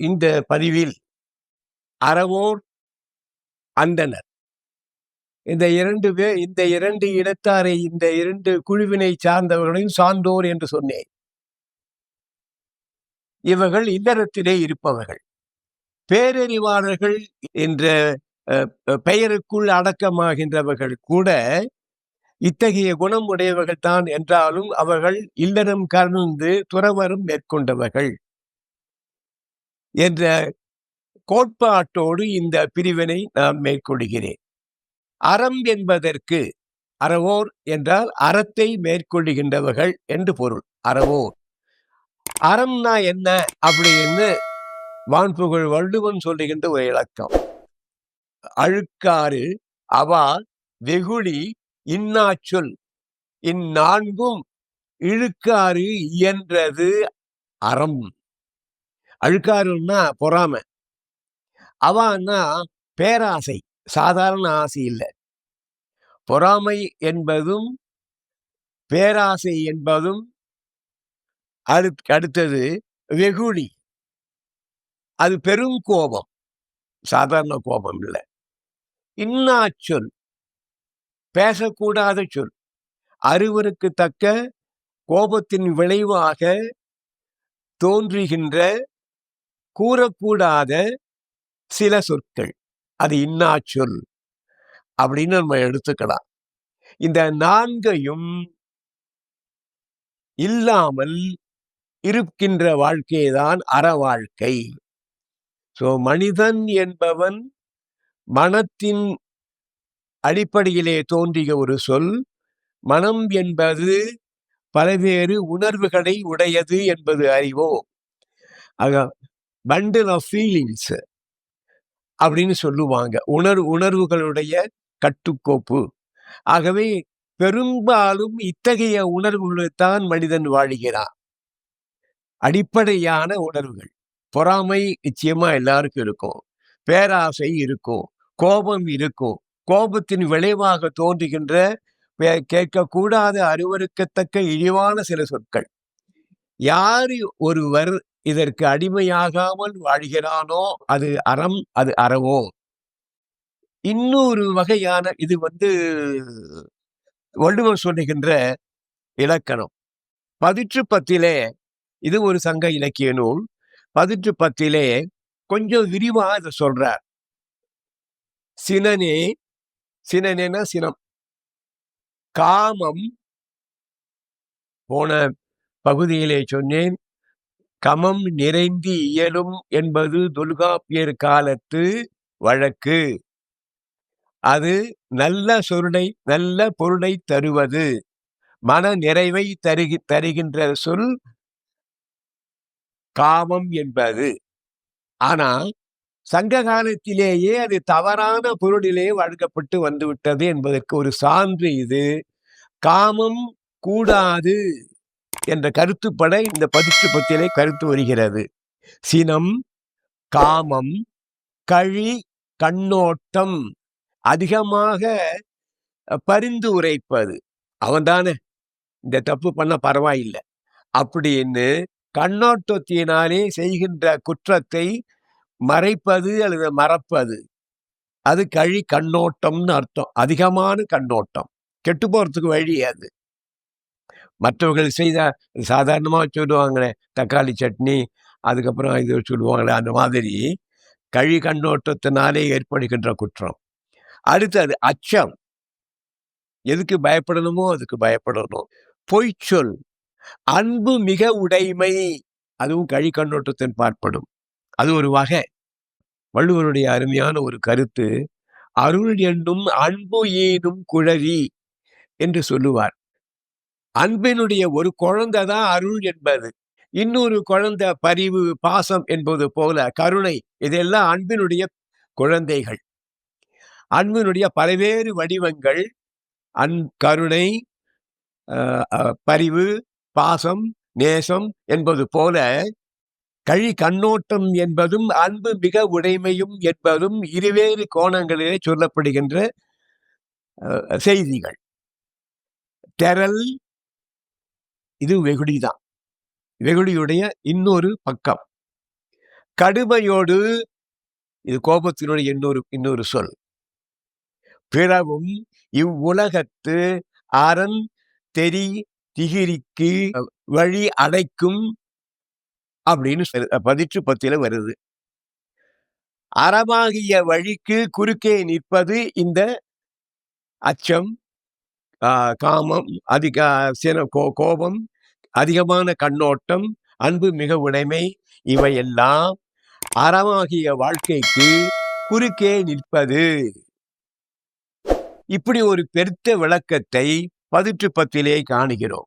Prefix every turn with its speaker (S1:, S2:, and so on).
S1: இந்த பதிவில் அறவோர் அந்தனர். இந்த இரண்டு பேர் இந்த இரண்டு இடத்தாரை இந்த இரண்டு குழுவினை சார்ந்தவர்களையும் சார்ந்தோர் என்று சொன்னேன். இவர்கள் இல்லறத்திலே இருப்பவர்கள். பேரறிவாளர்கள் என்ற அஹ், பெயருக்குள் அடக்கமாகின்றவர்கள் கூட இத்தகைய குணம் உடையவர்கள் தான் என்றாலும் அவர்கள் இல்லறம் கலந்து துறவரம் மேற்கொண்டவர்கள். என்ற கோட்பாட்டோடு இந்த பிரிவினை நான் மேற்கொள்கிறேன். அறம் என்பதற்கு அறவோர் என்றால் அறத்தை மேற்கொள்ளுகின்றவர்கள் என்று பொருள் அறவோர். அறம்னா என்ன அப்படின்னு வான்புகழ் வள்ளுவன் சொல்லுகின்ற ஒரு இலக்கம் அழுக்காறு அவா வெகுளி இன்னாச்சொல் இந்நான்கும் இழுக்காறு இயன்றது அறம். அழுக்காருன்னா பொறாமை. அவான்னா பேராசை. சாதாரண ஆசை இல்லை. பொறாமை என்பதும் பேராசை என்பதும் அடுத் அடுத்தது வெகுளி. அது பெரும் கோபம். சாதாரண கோபம் இல்லை. இன்னாச்சொல். பேசக்கூடாத சொல். அறிவருக்கு தக்க கோபத்தின் விளைவாக தோன்றுகின்ற கூறக்கூடாத சில சொற்கள். அது இன்னா சொல் அப்படின்னு நம்ம எடுத்துக்கலாம். இந்த நான்கையும் இல்லாமல் இருக்கின்ற வாழ்க்கைதான் அற வாழ்க்கை. சோ மனிதன் என்பவன் மனத்தின் அடிப்படையிலே தோன்றிய ஒரு சொல். மனம் என்பது பல்வேறு உணர்வுகளை உடையது என்பது அறிவோம். ஆக பண்டில் ஆஃப் ஃபீலிங்ஸ் அப்படின்னு சொல்லுவாங்க. உணர்வு உணர்வுகளுடைய கட்டுக்கோப்பு. ஆகவே பெரும்பாலும் இத்தகைய உணர்வுகளைத்தான் மனிதன் வாழுகிறான். அடிப்படையான உணர்வுகள். பொறாமை நிச்சயமா எல்லாருக்கும் இருக்கும். பேராசை இருக்கும். கோபம் இருக்கும். கோபத்தின் விளைவாக தோன்றுகின்ற கேட்கக்கூடாத அருவருக்கத்தக்க இழிவான சில சொற்கள். யார் ஒருவர் இதற்கு அடிமையாகாமல் வாழ்கிறானோ அது அறம் அது அறவோ? இன்னொரு வகையான இது வந்து வள்ளுவர் சொல்லுகின்ற இலக்கணம். பதிற்று பத்திலே இது ஒரு சங்க இலக்கிய நூல் பதிற்று பத்திலே கொஞ்சம் விரிவா இதை சொல்றார். சினனே சினனேனா சினம். காமம் போன பகுதியிலே சொன்னேன் கமம் நிறைந்து இயலும் என்பது தொல்காப்பியர் காலத்து வழக்கு. அது நல்ல சொருளை நல்ல பொருளை தருவது. மன நிறைவை தருகி தருகின்ற சொல் காமம் என்பது. ஆனால் சங்க காலத்திலேயே அது தவறான பொருளிலே வழங்கப்பட்டு வந்துவிட்டது என்பதற்கு ஒரு சான்று இது. காமம் கூடாது. என்ற கருத்துப்பட இந்த பதிற்று பத்தியிலே கருத்து வருகிறது. சினம் காமம் கழி கண்ணோட்டம் அதிகமாக பரிந்து உரைப்பது. அவன்தானே இந்த தப்பு பண்ண பரவாயில்லை. அப்படின்னு கண்ணோட்டத்தினாலே செய்கின்ற குற்றத்தை மறைப்பது அல்லது மறப்பது. அது கழி கண்ணோட்டம்னு அர்த்தம். அதிகமான கண்ணோட்டம். கெட்டு போறதுக்கு வழி அது. மற்றவர்கள் செய்த வச்சு சொல்லுவாங்களே தக்காளி சட்னி அதுக்கப்புறம் இது வச்சு சொல்லுவாங்களே அந்த மாதிரி கழி கண்ணோட்டத்தினாலே ஏற்படுகின்ற குற்றம். அடுத்தது அச்சம். எதுக்கு பயப்படணுமோ அதுக்கு பயப்படணும். பொய்ச்சொல் அன்பு மிக உடைமை. அதுவும் கழி கண்ணோட்டத்தின் பார்ப்படும் அது ஒரு வகை. வள்ளுவருடைய அருமையான ஒரு கருத்து அருள் என்னும் அன்பு ஏனும் குழவி என்று சொல்லுவார். அன்பினுடைய ஒரு குழந்தை தான் அருள் என்பது. இன்னொரு குழந்தை பரிவு பாசம் என்பது போல கருணை இதெல்லாம் அன்பினுடைய குழந்தைகள். அன்பினுடைய பல்வேறு வடிவங்கள். அன் கருணை பரிவு பாசம் நேசம் என்பது போல கழி கண்ணோட்டம் என்பதும் அன்பு மிக உடைமையும் என்பதும் இருவேறு கோணங்களிலே சொல்லப்படுகின்ற செய்திகள். தெரல் இது வெகுளிதான் வெகுளியுடைய இன்னொரு பக்கம். கடுமையோடு இது கோபத்தினுடைய இன்னொரு இன்னொரு சொல். பிறவும் இவ்வுலகத்து அரண் தெரி திகிரிக்கு வழி அடைக்கும் அப்படின்னு பதிற்று பத்தில வருது. அறமாகிய வழிக்கு குறுக்கே நிற்பது இந்த அச்சம். காமம் அதிக சின கோ- கோபம் அதிகமான கண்ணோட்டம் அன்பு மிக உடைமை இவையெல்லாம் அறமாகிய வாழ்க்கைக்கு குறுக்கே நிற்பது. இப்படி ஒரு பெருத்த விளக்கத்தை பதிற்று பத்திலே காணுகிறோம்.